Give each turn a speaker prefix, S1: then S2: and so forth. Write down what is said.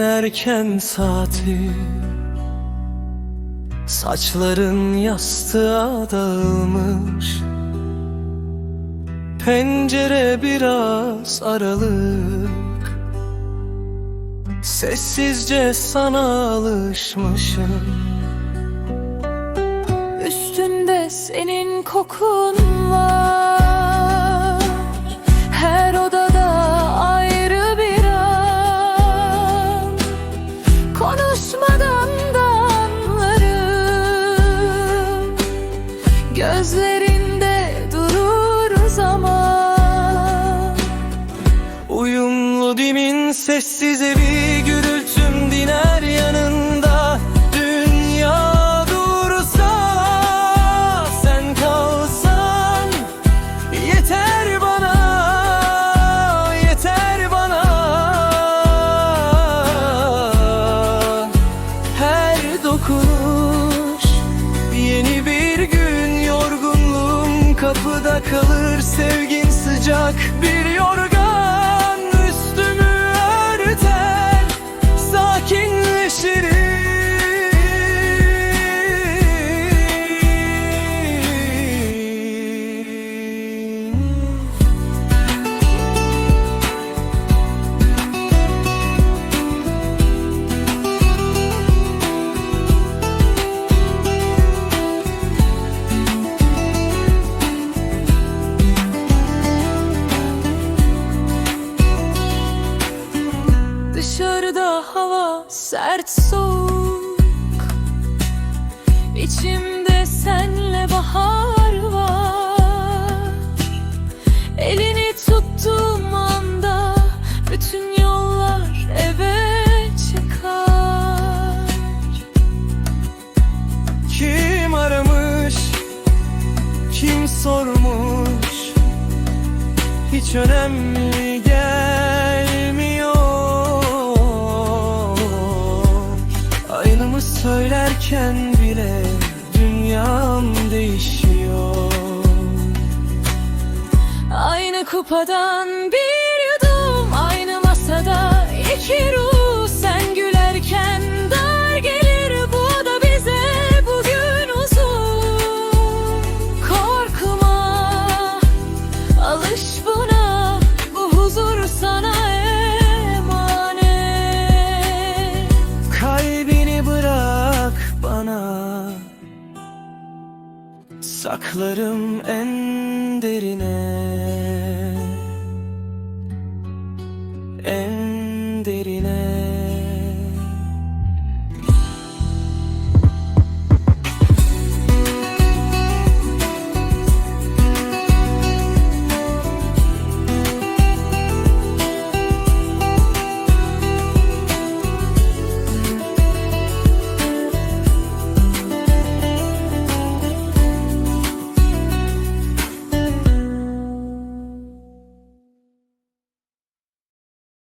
S1: erken saati. Saçların yastığa dağılmış. Pencere biraz aralık. Sessizce sana alışmışım.
S2: Üstünde senin kokun var Gözlerinde durur zaman
S1: Uyumlu dimin sessiz evi gürültüm kapıda kalır sevgin
S2: hava sert soğuk. İçimde senle bahar var. Elini tuttuğum anda Bütün yollar eve çıkar.
S1: Kim aramış, kim sormuş? Hiç önemli
S2: Aynı kupadan bir yudum Aynı masada. İki ruh Sen gülerken dar gelir Bu da bize bugün uzun. Korkma Alış buna Bu huzur sana emanet.
S1: Kalbini bırak bana. Saklarım en derine